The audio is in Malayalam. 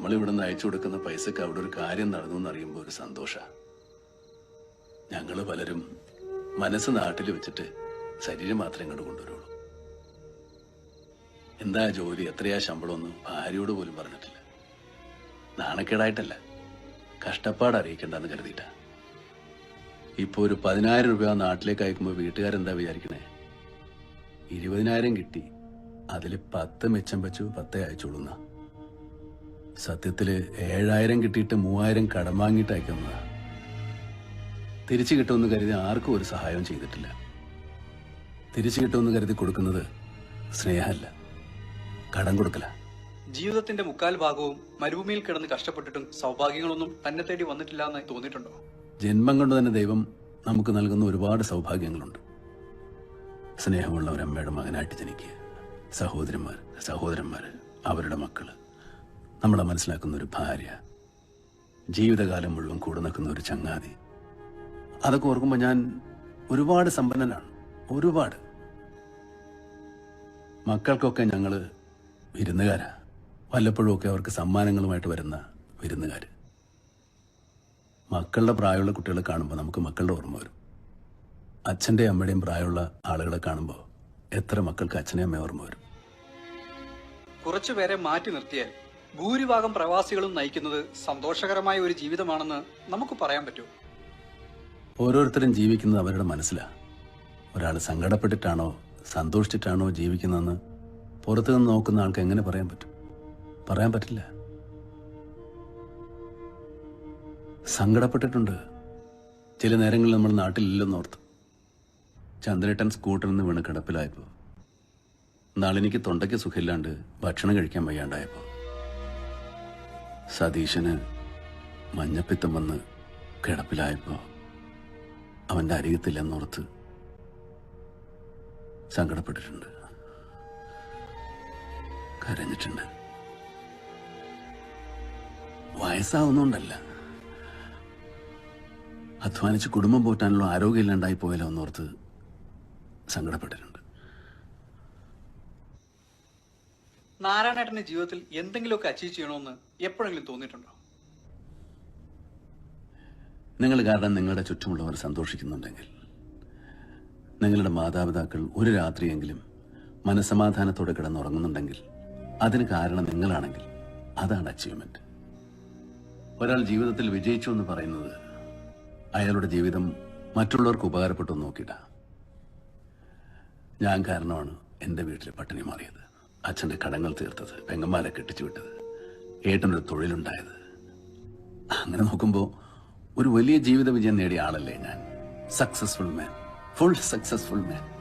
നമ്മൾ ഇവിടെ നിന്ന് അയച്ചു കൊടുക്കുന്ന പൈസക്ക് അവിടെ ഒരു കാര്യം നടന്നു എന്നറിയുമ്പോൾ ഒരു സന്തോഷ. ഞങ്ങൾ പലരും മനസ്സ് നാട്ടിൽ വെച്ചിട്ട് ശരീരം മാത്രം ഇങ്ങോട്ട് കൊണ്ടുവരുള്ളൂ. എന്താ ജോലി? എത്രയാ ശമ്പളമൊന്നും ഭാര്യയോട് പോലും പറഞ്ഞിട്ടില്ല. നാണക്കേടായിട്ടല്ല. കഷ്ടപ്പാട് അറിയിക്കണ്ടെന്ന് കരുതിയിട്ടാ. ഇപ്പൊ ഒരു പതിനായിരം രൂപ നാട്ടിലേക്ക് അയക്കുമ്പോൾ വീട്ടുകാരെന്താ വിചാരിക്കണേ? ഇരുപതിനായിരം കിട്ടി. അതിൽ പത്ത് മെച്ചം വെച്ചു പത്തേ അയച്ചോളുന്ന. സത്യത്തിൽ ഏഴായിരം കിട്ടിയിട്ട് മൂവായിരം കടം വാങ്ങിയിട്ട് അയക്കുന്നതാ. തിരിച്ചു കിട്ടുമെന്ന് കരുതി ആർക്കും ഒരു സഹായവും ചെയ്തിട്ടില്ല. തിരിച്ചു കിട്ടുമെന്ന് കരുതി കൊടുക്കുന്നത് സ്നേഹമല്ല കടം കൊടുക്കല. ജീവിതത്തിന്റെ മുക്കാൽ ഭാഗവും മരുഭൂമിയിൽ കിടന്ന് കഷ്ടപ്പെട്ടിട്ടും സൗഭാഗ്യങ്ങളൊന്നും തന്നെ തേടി വന്നിട്ടില്ല എന്ന് തോന്നിയിട്ടുണ്ടോ? ജന്മം കൊണ്ട് തന്നെ ദൈവം നമുക്ക് നൽകുന്ന ഒരുപാട് സൗഭാഗ്യങ്ങളുണ്ട്. സ്നേഹമുള്ള ഒരു അമ്മയുടെ മകനായിട്ട് ജനിക്കുക. സഹോദരന്മാർ സഹോദരന്മാർ അവരുടെ മക്കൾ. നമ്മളെ മനസ്സിലാക്കുന്ന ഒരു ഭാര്യ ജീവിതകാലം മുഴുവൻ കൂടെ നിൽക്കുന്ന ഒരു ചങ്ങാതി. അതൊക്കെ ഓർക്കുമ്പോൾ ഞാൻ ഒരുപാട് സമ്പന്നനാണ്. ഒരുപാട്. മക്കൾക്കൊക്കെ ഞങ്ങൾ വിരുന്നുകാരാ. വല്ലപ്പോഴും ഒക്കെ അവർക്ക് സമ്മാനങ്ങളുമായിട്ട് വരുന്ന വിരുന്നുകാർ മക്കളുടെ പ്രായമുള്ള കുട്ടികളെ കാണുമ്പോൾ നമുക്ക് മക്കളുടെ ഓർമ്മ വരും. അച്ഛന്റെയും അമ്മയുടെയും പ്രായമുള്ള ആളുകളെ കാണുമ്പോൾ എത്ര മക്കൾക്ക് അച്ഛനെയും അമ്മയും ഓർമ്മ വരും. കുറച്ചുപേരെ മാറ്റി നിർത്തിയാൽ ഭൂരിഭാഗം പ്രവാസികളും നയിക്കുന്നത് സന്തോഷകരമായ ഒരു ജീവിതമാണെന്ന് നമുക്ക് പറയാൻ പറ്റൂ. ഓരോരുത്തരും ജീവിക്കുന്നത് അവരുടെ മനസ്സിലാണ് ഒരാൾ സങ്കടപ്പെട്ടിട്ടാണോ സന്തോഷിച്ചിട്ടാണോ ജീവിക്കുന്നതെന്ന് പുറത്തു നിന്ന് നോക്കുന്ന ആൾക്ക് എങ്ങനെ പറയാൻ പറ്റും? പറയാൻ പറ്റില്ല. സങ്കടപ്പെട്ടിട്ടുണ്ട്. ചില നേരങ്ങളിൽ നമ്മൾ നാട്ടിലില്ലെന്നോർത്ത് ചന്ദ്രേട്ടൻ സ്കൂട്ടറിൽ നിന്ന് വീണ് കിടപ്പിലായപ്പോൾ നാളെനിക്ക് തൊണ്ടയ്ക്ക് സുഖമില്ലാണ്ട് ഭക്ഷണം കഴിക്കാൻ വയ്യാണ്ടായപ്പോൾ സതീശന് മഞ്ഞപ്പിത്തം വന്ന് കിടപ്പിലായപ്പോൾ അവന്റെ അരികത്തില്ലെന്നോർത്ത് സങ്കടപ്പെട്ടിട്ടുണ്ട്. കരഞ്ഞിട്ടുണ്ട്. വയസ്സാവുന്നുണ്ടല്ല. അധ്വാനിച്ച് കുടുംബം പോറ്റാനുള്ള ആരോഗ്യമില്ലാണ്ടായി പോയാലോ എന്നോർത്ത് സങ്കടപ്പെട്ടിട്ടുണ്ട്. നാരായണേട്ടന്റെ ജീവിതത്തിൽ എന്തെങ്കിലുമൊക്കെ അച്ചീവ് ചെയ്യണമെന്ന് എപ്പോഴെങ്കിലും തോന്നിയിട്ടുണ്ടോ? നിങ്ങൾ കാരണം നിങ്ങളുടെ ചുറ്റുമുള്ളവർ സന്തോഷിക്കുന്നുണ്ടെങ്കിൽ നിങ്ങളുടെ മാതാപിതാക്കൾ ഒരു രാത്രിയെങ്കിലും മനസമാധാനത്തോടെ കിടന്നുറങ്ങുന്നുണ്ടെങ്കിൽ അതിന് കാരണം നിങ്ങളാണെങ്കിൽ അതാണ് അച്ചീവ്മെന്റ് ഒരാൾ ജീവിതത്തിൽ വിജയിച്ചു എന്ന് പറയുന്നത് അയാളുടെ ജീവിതം മറ്റുള്ളവർക്ക് ഉപകാരപ്പെട്ടു എന്ന് നോക്കിയിട്ടാ. ഞാൻ കാരണമാണ് എന്റെ വീട്ടിൽ പട്ടിണി മാറിയത്. അച്ഛന്റെ കടങ്ങൾ തീർത്തത് പെങ്ങന്മാരെ കെട്ടിച്ചു വിട്ടത് ഏട്ടനൊരു തൊഴിലുണ്ടായത്. അങ്ങനെ നോക്കുമ്പോൾ ഒരു വലിയ ജീവിത വിജയം നേടിയ ആളല്ലേ ഞാൻ. Successful man full successful man